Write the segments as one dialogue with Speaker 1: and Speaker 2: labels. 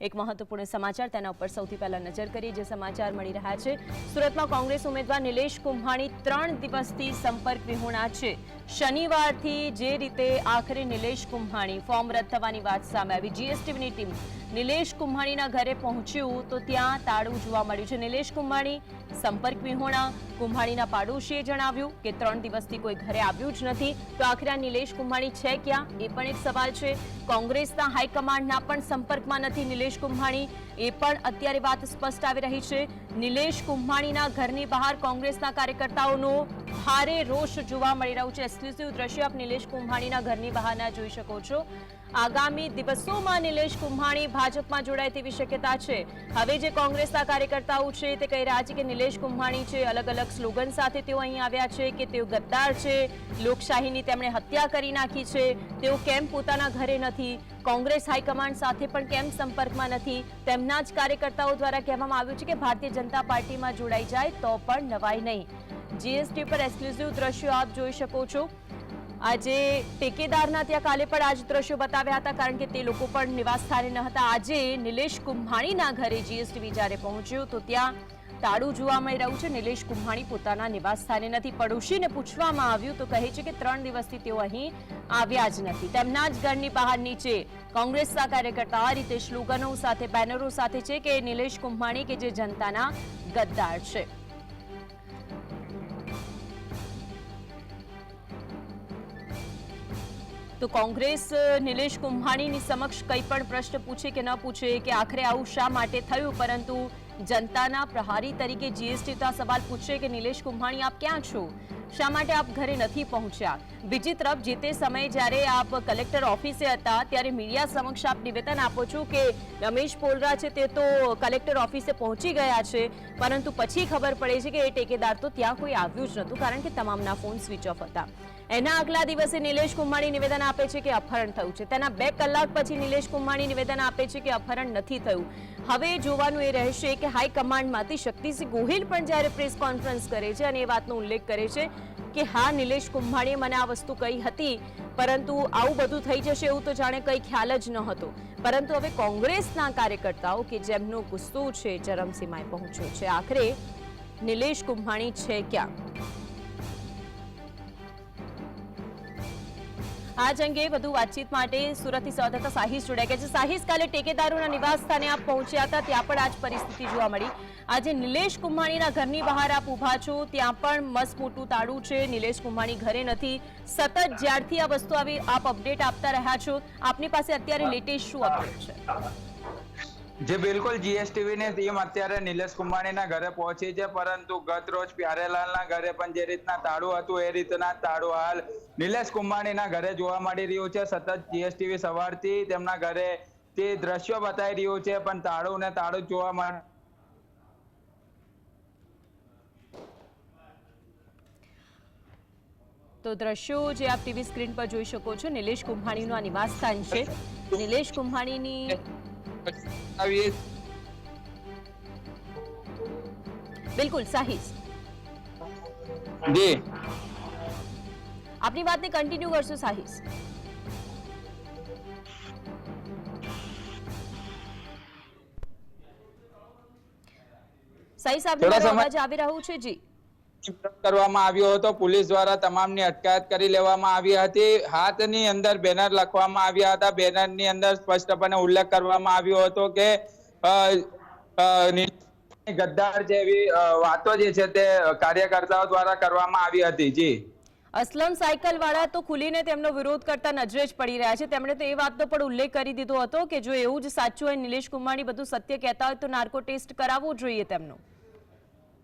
Speaker 1: એક મહત્વપૂર્ણ સમાચાર તેના ઉપર સૌથી પહેલા નજર કરીએ, જે સમાચાર મળી રહ્યા છે. સુરતમાં કોંગ્રેસ ઉમેદવાર નિલેશ કુંભાણી ત્રણ દિવસથી સંપર્ક વિહોણા છે. શનિવારથી જે રીતે આખરે નિલેશ કુંભાણી ફોર્મ રદ થવાની વાત સામે આવી જીએસટીવીની ટીમ નિલેશ કુંભાણીના ઘરે પહોંચ્યું તો ત્યાં તાળું જોવા મળ્યું છે. નિલેશ કુંભાણી, સંપર્ક વિહોણા. કુંભાણીના પાડોશીએ જણાવ્યું કે ત્રણ દિવસથી કોઈ ઘરે આવ્યું જ નથી. તો આખરે નિલેશ કુંભાણી છે ક્યાં? એ પણ એક સવાલ છે. કોંગ્રેસના હાઈકમાન્ડના પણ સંપર્કમાં નથી નિલેશ કુંભાણી. એ પણ અત્યારે વાત સ્પષ્ટ આવી રહી છે. નિલેશ કુંભાણીના ઘરની બહાર કોંગ્રેસના કાર્યકર્તાઓનો ભારે રોષ જોવા મળી રહ્યું છે. એક્સક્લુઝિવ દ્રશ્ય આપ નિલેશ કુંભાણીના ઘરની બહારના જોઈ શકો છો. આગામી દિવસોમાં નિલેશ કુંભાણી ભાજપમાં જોડાય તેવી શક્યતા છે. હવે જે કોંગ્રેસના કાર્યકર્તાઓ છે તે કહી રહ્યા છે કે નિલેશ કુંભાણી છે અલગ અલગ સ્લોગન સાથે તેઓ અહીં આવ્યા છે કે તેઓ ગદ્દાર છે, લોકશાહીની તેમણે હત્યા કરી નાખી છે, તેઓ કેમ પોતાના ઘરે નથી, કોંગ્રેસ હાઈકમાન્ડ સાથે પણ કેમ સંપર્કમાં નથી? તેમના જ કાર્યકર્તાઓ દ્વારા કહેવામાં આવ્યું છે કે ભારતીય જનતા પાર્ટીમાં જોડાઈ જાય તો પણ નવાઈ નહીં. જીએસટી પર એક્સક્લુઝિવ દ્રશ્યો આપ જોઈ શકો છો. આજે ટેકેદારના ત્યાં કાલે પણ આજ દ્રશ્યો બતાવ્યા હતા, કારણ કે તે લોકો પણ નિવાસ સ્થાને ન હતા. આજે નિલેશ કુંભાણીના ઘરે જીએસટીવી જ્યારે પહોંચ્યું, તો ત્યાં તાળું જોવા મળી રહ્યું છે. નિલેશ કુંભાણી પોતાના નિવાસ સ્થાને નથી, પડોશીને પૂછવામાં આવ્યું તો કહે છે કે ત્રણ દિવસથી તેઓ અહીં આવ્યા જ નથી. તેમના જ ઘરની બહાર નીચે કોંગ્રેસના કાર્યકર્તા આ રીતે સ્લોગનો સાથે, બેનરો સાથે છે કે નિલેશ કુંભાણી કે જે જનતાના ગદ્દાર છે. તો કોંગ્રેસ, નિલેશ કુંભાણીની સમક્ષ કંઈ પણ પ્રશ્ન પૂછે કે ન પૂછે કે આખરે આવું શા માટે થયું? પરંતુ જનતાના પ્રહારી તરીકે જીએસટી તો આ સવાલ પૂછશે કે નિલેશ કુંભાણી, આપ ક્યાં છો? શા માટે આપ ઘરે નથી પહોંચ્યા? બીજી તરફ, જે તે સમયે જ્યારે આપ કલેક્ટર ઓફિસે હતા, ત્યારે મીડિયા સમક્ષ આપ નિવેદન આપો છો કે રમેશ પોલરા છે તે તો કલેક્ટર ઓફિસે પહોંચી ગયા છે, પરંતુ પછી ખબર પડે છે કે એ ટેકેદાર તો ત્યાં કોઈ આવ્યું જ નહોતું, કારણ કે તમામના ફોન સ્વિચ ઓફ હતા. એના આગલા દિવસે નિલેશ કુંભાણી નિવેદન આપે છે કે અપહરણ થયું છે. તેના બે કલાક પછી નિલેશ કુંભાણી નિવેદન આપે છે કે અપહરણ નથી થયું. હવે જોવાનું એ રહેશે કે હાઈકમાન્ડમાંથી શક્તિસિંહ ગોહિલ પણ જ્યારે પ્રેસ કોન્ફરન્સ કરે છે અને એ વાતનો ઉલ્લેખ કરે છે કે હા, નિલેશ કુંભાણીએ મને આ વસ્તુ કહી હતી, પરંતુ આવું બધું થઈ જશે એવું તો જાણે કંઈ ખ્યાલ જ ન હતો. પરંતુ હવે કોંગ્રેસના કાર્યકર્તાઓ કે જેમનો ગુસ્સો છે, ચરમસીમાએ પહોંચ્યો છે, આખરે નિલેશ કુંભાણી છે ક્યાં? આજ અંગે વધુ વાતચીત માટે સુરતથી સંવાદદાતા સાહિસ જોડાઈ ગયા છે. સાહિસ કાલે ટેકેદારોના નિવાસ સ્થાને આપ પહોંચ્યા હતા. ત્યાં પણ આજ પરિસ્થિતિ જોવા મળી. આજે નિલેશ કુંભાણીના ઘરની બહાર આપ ઊભા છો. ત્યાં પણ મસ્ત મોટું તાળું છે. નિલેશ કુંભાણી ઘરે નથી. સતત જ્યારથી આ વસ્તુ આવી આપ અપડેટ આપતા રહ્યા છો. આપની પાસે અત્યારે લેટેસ્ટ શું અપડેટ છે?
Speaker 2: જે બિલકુલ જીએસટીવી ની ટીમ અત્યારે નિલેશ કુંભાણીના ઘરે પહોંચી છે પરંતુ ગત રોજ પ્યારેલાલના ઘરે પણ જે રીતના તાળું હતું એ રીતના તાળું હાલ નિલેશ કુંભાણીના ઘરે જોવા મળી રહ્યું છે. સતત જીએસટીવી સવારથી તેમના ઘરે તે દ્રશ્યો બતાવી રહ્યું છે પણ તાળું ને તાળું જોવા મળે
Speaker 1: તો દ્રશ્યો જે આપ ટીવી સ્ક્રીન પર જોઈ શકો છો નિલેશ કુંભાણીનું આ નિવાસ સ્થાન છે નિલેશ કુંભાણીની
Speaker 2: આવીએ
Speaker 1: બિલકુલ સાહિસ
Speaker 2: જી
Speaker 1: આપની વાતને કન્ટિન્યુ કરશો સાહિસ સાહિસ
Speaker 2: આપણે
Speaker 1: અવાજ આવી રહ્યું છે જી
Speaker 2: કરવામાં આવ્યો હતો. પોલીસ દ્વારા તમામની અટકાયત કરી લેવામાં આવી હતી. હાથની અંદર બેનર લખવામાં આવ્યા હતા. બેનરની અંદર સ્પષ્ટપણે ઉલ્લેખ કરવામાં આવ્યો હતો કે ગદ્દાર જેવી વાતો જે છે તે કાર્યકર્તાઓ દ્વારા કરવામાં આવી હતી. જી.
Speaker 1: અસલમ સાયકલ વાળા તો ખુલીને તેમનો વિરોધ કરતા નજરે જ પડી રહ્યા છે. તેમણે તો એ વાતનો પણ ઉલ્લેખ કરી દીધો હતો કે જો એવું જ સાચું હોય નિલેશ કુમારની બધું સત્ય કહેતા હોય તો નાર્કો ટેસ્ટ કરાવવો જોઈએ તેમનો.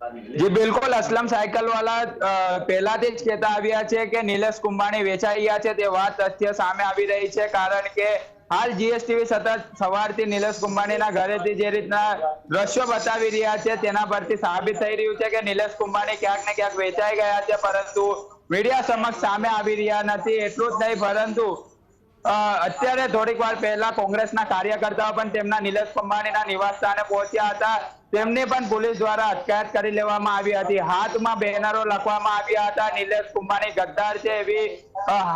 Speaker 2: જી બિલકુલ અસલમ સાયકલ વાળા પહેલાથી જ કહેતા આવ્યા છે કે નિલેશ કુંભાણી વેચાઈ ગયા છે. તે વાત તથ્ય સામે આવી રહી છે કારણ કે હાલ જીએસટીવી સતત સવારથી નિલેશ કુંભાણીના ઘરેથી જે રીતના દ્રશ્યો બતાવી રહ્યા છે તેના પરથી સાબિત થઈ રહ્યું છે કે નિલેશ કુંભાણી ક્યાંક ને ક્યાંક વેચાઈ ગયા છે, પરંતુ મીડિયા સમક્ષ સામે આવી રહ્યા નથી, એટલું જ નહીં, પરંતુ અત્યારે થોડીક વાર પહેલા કોંગ્રેસના કાર્યકર્તાઓ પણ તેમના નિલેશ કુંભાણીના નિવાસ સ્થાને પહોંચ્યા હતા. તેમની પણ પોલીસ દ્વારા અટકાયત કરી લેવામાં આવી હતી. હાથમાં બેનરો લખવામાં આવ્યા હતા. નિલેશ કુંભાણી ગદ્દાર છે એવી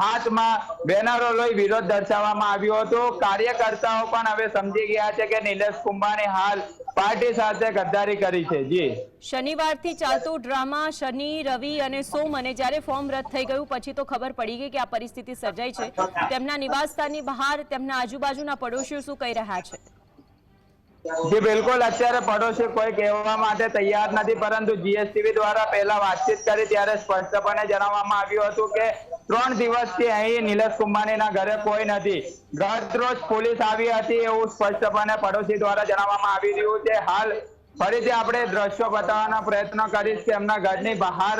Speaker 2: હાથમાં બેનરો લઈ વિરોધ દર્શાવવામાં આવ્યો હતો. કાર્યકર્તાઓ પણ હવે સમજી ગયા છે કે નિલેશ કુંભાણી હાલ પાર્ટી સાથે ગદ્દારી કરી છે. જી.
Speaker 1: શનિવારથી ચાલતું ડ્રામા શનિ, રવિ અને સોમ અને જ્યારે ફોર્મ રદ થઈ ગયું, પછી તો ખબર પડી ગઈ કે આ પરિસ્થિતિ સર્જાઈ છે. તેમના નિવાસસ્થાનની બહાર તેમના આજુબાજુના પડોશીઓ શું કહી રહ્યા છે?
Speaker 2: જી બિલકુલ અત્યારે પડોશી કોઈ કહેવા માટે તૈયાર નથી, પરંતુ જીએસટીવી દ્વારા પહેલા વાતચીત કરી ત્યારે સ્પષ્ટપણે જણાવવામાં આવ્યું હતું કે ત્રણ દિવસથી અહીં નીલેશ કુંભાનીના ઘરે કોઈ નથી. ગતરોજ પોલીસ આવી હતી એવું સ્પષ્ટપણે પડોશી દ્વારા જણાવવામાં આવી રહ્યું છે. હાલ ફરીથી આપણે દ્રશ્યો બતાવવાનો પ્રયત્ન કરીશ કે એમના ઘરની બહાર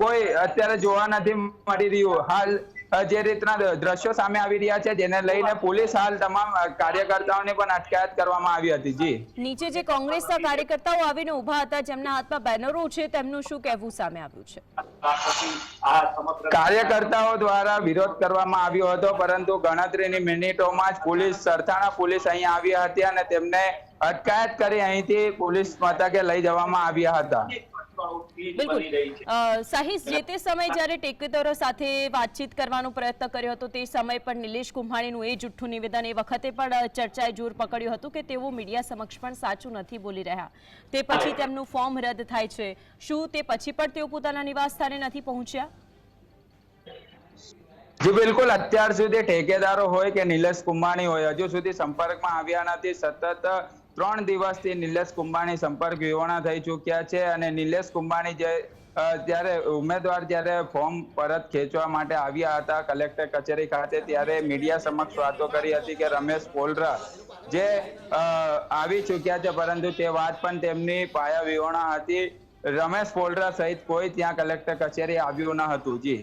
Speaker 2: કોઈ અત્યારે જોવા નથી મળી રહ્યું. હાલ જે રીતના દ્રશ્યો સામે આવી રહ્યા છે જેને લઈને પોલીસ હાલ તમામ કાર્યકર્તાઓને પણ અટકાયત કરવામાં આવી હતી. જી.
Speaker 1: નીચે જે કોંગ્રેસના કાર્યકર્તાઓ આવીને ઊભા હતા જેમના હાથમાં બેનરો છે તેમનું શું કહેવું સામે આવ્યું છે?
Speaker 2: કાર્યકર્તાઓ દ્વારા વિરોધ કરવામાં આવ્યો હતો પરંતુ ગણતરીની મિનિટોમાં જ પોલીસ સરથાણા પોલીસ અહીં આવી હતી અને તેમને અટકાયત કરી અહીંથી પોલીસ મથકે લઈ જવામાં આવ્યા હતા.
Speaker 1: બિલકુલ. સાહિસ જે તે સમય જ્યારે ટેકેદારો સાથે વાતચીત કરવાનો પ્રયત્ન કર્યો હતો તે સમય પણ નિલેશ કુંભાણીનું એ જુઠ્ઠું નિવેદન એ વખતે પણ ચર્ચાએ જોર પકડ્યું હતું કે તેઓ મીડિયા સમક્ષ પણ સાચું નથી બોલી રહ્યા. તે પછી તેમનું ફોર્મ રદ થાય છે. શું તે પછી પણ તેઓ પોતાના નિવાસ સ્થાને નથી પહોંચ્યા?
Speaker 2: જી બિલકુલ અત્યાર સુધી ઠેકેદારો હોય કે નિલેશ કુંભાણી હોય હજુ સુધી સંપર્કમાં આવ્યા નથી. સતત ત્રણ દિવસથી નિલેશ કુંભાણી સંપર્ક વિહોણા થઈ ચૂક્યા છે અને નિલેશ કુંભાણી જે જ્યારે ઉમેદવાર જ્યારે ફોર્મ પરત ખેંચવા માટે આવ્યા હતા કલેક્ટર કચેરી ખાતે, ત્યારે મીડિયા સમક્ષ વાતો કરી હતી કે રમેશ પોલરા જે આવી ચૂક્યા છે, પરંતુ તે વાત પણ તેમની પાયા વિહોણા હતી. રમેશ પોલરા સહિત કોઈ ત્યાં કલેક્ટર કચેરી આવ્યું ન હતું. જી.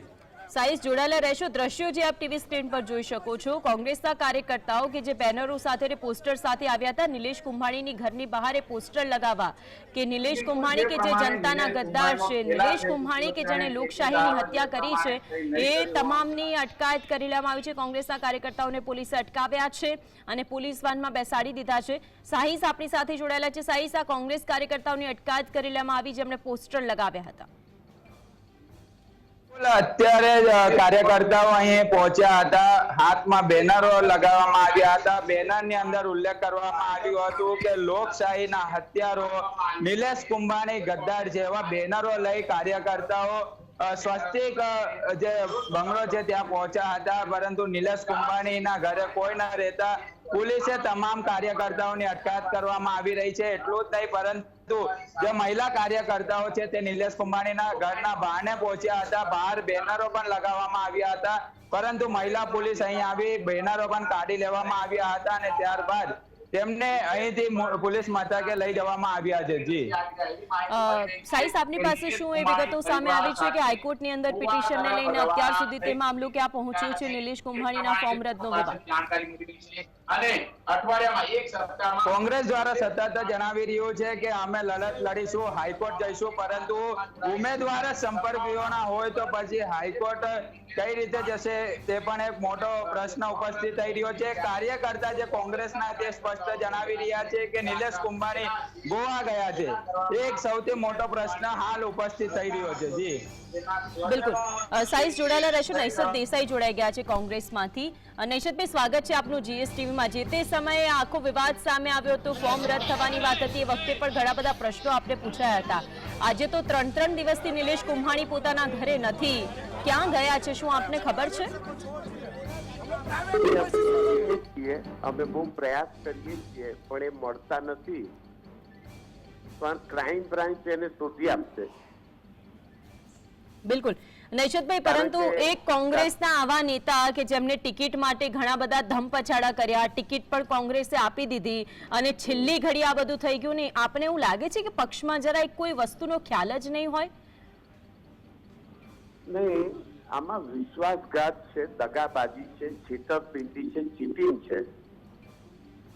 Speaker 1: સાઈઝ જોડાયેલા રહેશો. દ્રશ્યો જે આપ ટીવી સ્ક્રીન પર જોઈ શકો છો. કોંગ્રેસના કાર્યકર્તાઓ કે જે બેનરો સાથે પોસ્ટર સાથે આવ્યા હતા, નિલેશ કુંભાણીની ઘરની બહાર પોસ્ટર લગાવવા કે નિલેશ કુંભાણી કે જે જનતાના ગદ્દાર છે, નિલેશ કુંભાણી કે જેણે લોકશાહીની હત્યા કરી છે, એ તમામની અટકાયત કરી લેવામાં આવી છે. કોંગ્રેસના કાર્યકર્તાઓને પોલીસે અટકાવ્યા છે અને પોલીસ વાનમાં બેસાડી દીધા છે. સાહિસ આપણી સાથે જોડાયેલા છે. સાહિસ આ કોંગ્રેસ કાર્યકર્તાઓની અટકાયત કરી લેવામાં આવી, જેમણે પોસ્ટર લગાવ્યા હતા.
Speaker 2: અત્યારે જ કાર્યકર્તાઓ અહીં પહોંચ્યા હતા. હાથમાં બેનરો લગાવવામાં આવ્યા હતા. બેનરની અંદર ઉલ્લેખ કરવામાં આવ્યું હતું કે લોકશાહીના હત્યારો નિલેશ કુંભાણી ગદ્દાર જેવા બેનરો લઈ કાર્યકર્તાઓ સ્વસ્તિક જે બંગલો છે ત્યાં પહોંચ્યા હતા, પરંતુ નિલેશ કુંભાણીના ઘરે કોઈ ના રહેતા પોલીસે તમામ કાર્યકર્તાઓની અટકાયત કરવામાં આવી રહી છે. એટલું જ નહીં, પરંતુ જે મહિલા કાર્યકર્તાઓ છે તે નિલેશ કુંભાણીના ઘરના બહાને પહોંચ્યા હતા. બહાર બેનરો પણ લગાવવામાં આવ્યા હતા. પરંતુ મહિલા પોલીસ અહીં આવી બેનરો પણ કાઢી લેવામાં આવ્યા હતા અને ત્યારબાદ તેમને અહીંથી પોલીસ મથકે લઈ જવામાં આવ્યા છે જી.
Speaker 1: સાઈસ આપની પાસે શું એ વિગતો સામે આવી છે કે હાઈકોર્ટની અંદર પિટિશનને લઈને અત્યાર સુધી તે મામલો ક્યાં પહોંચ્યું છે? નિલેશ કુંભાણીના ફોર્મ રદનો વિવાદ.
Speaker 3: જાણકારી મેળવી છે. અને અઠવાડિયામાં એક સપ્તાહમાં
Speaker 2: કોંગ્રેસ દ્વારા સતત જણાવી રહ્યું છે કે અમે લડત લડીશું હાઈકોર્ટ જઈશું પરંતુ ઉમેદવાર સંપર્ક વિહોણા હોય તો પછી હાઈકોર્ટ કઈ રીતે જશે તે પણ એક મોટો પ્રશ્ન ઉપસ્થિત થઈ રહ્યો છે. કાર્યકર્તા જે કોંગ્રેસના તે સ્પષ્ટ જણાવી રહ્યા છે કે નિલેશ કુંભાણી ગોવા ગયા છે. એક સૌથી મોટો પ્રશ્ન હાલ ઉપસ્થિત થઈ રહ્યો છે. જી.
Speaker 1: બિલકુલ. સાઈઝ સાઈસ જોડાયેલા રહેશે. નૈસદ દેસાઈ જોડાઈ ગયા છે કોંગ્રેસમાંથી. નૈસદભાઈ સ્વાગત છે આપનું જીએસટીવીમાં જે તે સમયે આખો વિવાદ સામે આવ્યો હતો ફોર્મ રદ થવાની વાત હતી એ વખતે પણ ઘણા બધા પ્રશ્નો આપણે પૂછાયા હતા. આજે તો ત્રણ ત્રણ દિવસથી નિલેશ કુંભાણી પોતાના ઘરે નથી. ક્યાં ગયા છે શું આપને ખબર છે?
Speaker 4: અમે બહુ પ્રયાસ કરીએ છીએ પણ એ મળતા નથી. પણ ક્રાઇમ બ્રાન્ચ એને શોધી આપશે.
Speaker 1: બિલકુલ. નૈશદભાઈ પરંતુ એક કોંગ્રેસના આવા નેતા કે જેમને ટિકિટ માટે ઘણા બધા ધમપછાડા કર્યા ટિકિટ પણ કોંગ્રેસે આપી દીધી અને છેલ્લી ઘડી આ બધું થઈ ગયું ને આપને એવું લાગે છે કે પક્ષમાં જરાય કોઈ વસ્તુનો ખ્યાલ જ નહીં હોય?
Speaker 4: નહીં આમાં વિશ્વાસઘાત છે દગાબાજી છે છેતરપિંડી છે ચીટિંગ છે.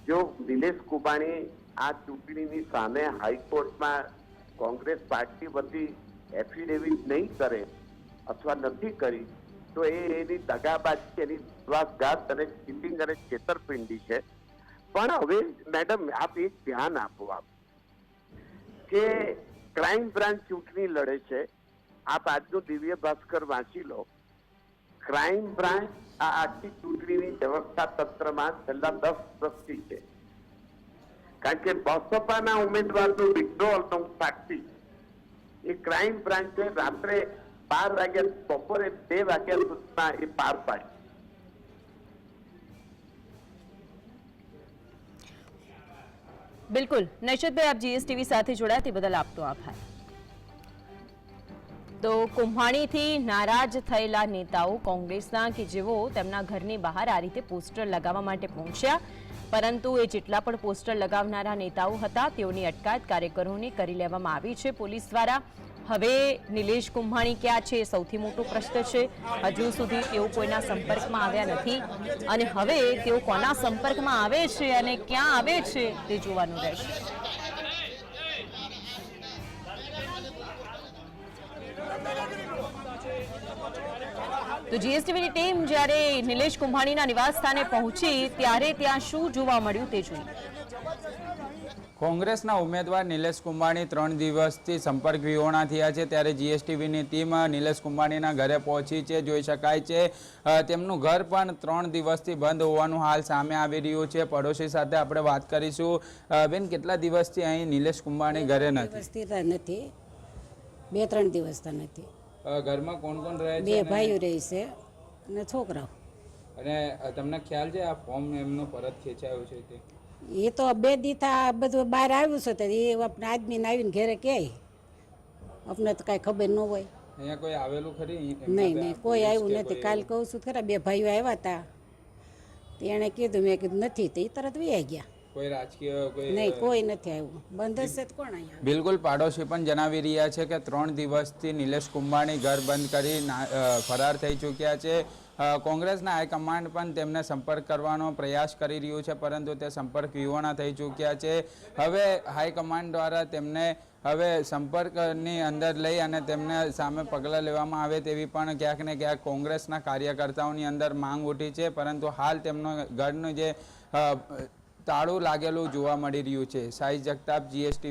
Speaker 4: જો નિલેશ કુબાણી આ ચૂંટણીની સામે હાઈકોર્ટમાં કોંગ્રેસ પાર્ટી વતી એફિડેવિટ નહીં કરે અથવા નથી કરી, તો એ એની દગાબાજી, એની વિશ્વાસઘાત અને ચીટિંગ અને છેતરપિંડી છે. પણ હવે, મેડમ, આપ એક ધ્યાન આપો આપ. કે ક્રાઇમ બ્રાન્ચ ચૂંટણી લડે છે, આપ આજનું દિવ્ય ભાસ્કર વાંચી લો. ક્રાઇમ બ્રાન્ચ આ આખી ચૂંટણીની વ્યવસ્થા તંત્રમાં છેલ્લા દસ વર્ષથી છે. કારણ કે બસપાના ઉમેદવારનું વિડ્રોઅલનો હું સાક્ષી. એ ક્રાઇમ બ્રાન્ચે રાત્રે બાર વાગ્યા બપોરે બે વાગ્યા સુધીમાં એ પાર પાડી.
Speaker 1: બિલકુલ. નૈશદભાઈ આપ જીએસટીવી સાથે જોડાયા બદલ આપનો આભાર. તો કુંભાણીથી નારાજ થયેલા નેતાઓ કોંગ્રેસના કે જેઓ તેમના ઘરની બહાર આ રીતે પોસ્ટર લગાવવા માટે પહોંચ્યા, પરંતુ એ જેટલા પણ પોસ્ટર લગાવનારા નેતાઓ હતા, તેઓની અટકાયત કાર્યકરોને કરી લેવામાં આવી છે પોલીસ દ્વારા. હવે નિલેશ કુંભાણી ક્યાં છે? સૌથી મોટો પ્રશ્ન છે. હજુ સુધી તેઓ કોઈના સંપર્કમાં આવ્યા નથી. અને હવે તેઓ કોના સંપર્કમાં આવે છે અને ક્યાં આવે છે તે જોવાનું રહેશે. તો જીએસટીવીની ટીમ જ્યારે નિલેશ કુંભાણીના નિવાસ સ્થાને પહોંચી, ત્યારે ત્યાં શું જોવા મળ્યું તે જોઈએ
Speaker 2: કોંગ્રેસના ઉમેદવાર નિલેશ કુંભાણી ત્રણ દિવસથી સંપર્ક વિહોણા થયા છે ત્યારે જીએસટીવીની ટીમ નિલેશ કુંભાણીના ઘરે પહોંચી છે જોઈ શકાય છે. તેમનું ઘર પણ ત્રણ દિવસથી બંધ હોવાનું હાલ સામે આવી રહ્યું છે. પડોશી સાથે આપણે વાત કરીશું. બેન કેટલા દિવસથી અહીં નિલેશ કુંભાણી ઘરે નથી?
Speaker 5: નથી. બે ત્રણ દિવસ નથી.
Speaker 2: ઘરમાં કોણ કોણ રહે
Speaker 5: બે ભાઈઓ રહે છે અને છોકરાઓ.
Speaker 2: અને તમને ખ્યાલ છે આ ફોર્મ એમનું પરત ખેંચાયું છે તે
Speaker 5: એ તો બે દીથા બધું બહાર આવ્યું છે તો એ આપણે આદમીને આવીને ઘેરે કહે. આપણે તો કાંઈ ખબર ન હોય.
Speaker 2: અહીંયા કોઈ આવેલું ખરી?
Speaker 5: નહીં નહીં કોઈ આવ્યું નથી. કાલ કહું છું ખરા બે ભાઈઓ આવ્યા હતા તેણે કીધું મેં કીધું નથી. તો એ તરત વહી ગયા
Speaker 2: કોઈ રાજકીય કોઈ
Speaker 5: નહીં કોઈ નથી આવ્યું. બંધ હશે તો કોણ અહીંયા
Speaker 2: બિલકુલ પાડોશી પણ જણાવી રહ્યા છે કે ત્રણ દિવસથી નિલેશ કુંભાણી ઘર બંધ કરી ફરાર થઈ ચૂક્યા છે. કોંગ્રેસના હાઈકમાન્ડ પણ તેમને સંપર્ક કરવાનો પ્રયાસ કરી રહ્યું છે પરંતુ તે સંપર્ક વિહોણા થઈ ચૂક્યા છે. હવે હાઈકમાન્ડ દ્વારા તેમને હવે સંપર્કની અંદર લઈ અને તેમને સામે પગલાં લેવામાં આવે તેવી પણ ક્યાંક ને ક્યાંક કોંગ્રેસના કાર્યકર્તાઓની અંદર માંગ ઉઠી છે પરંતુ હાલ તેમનો ઘરનું જે તાળું લાગેલું જોવા મળી રહ્યું છે. સાઈ જગતાપ જીએસટી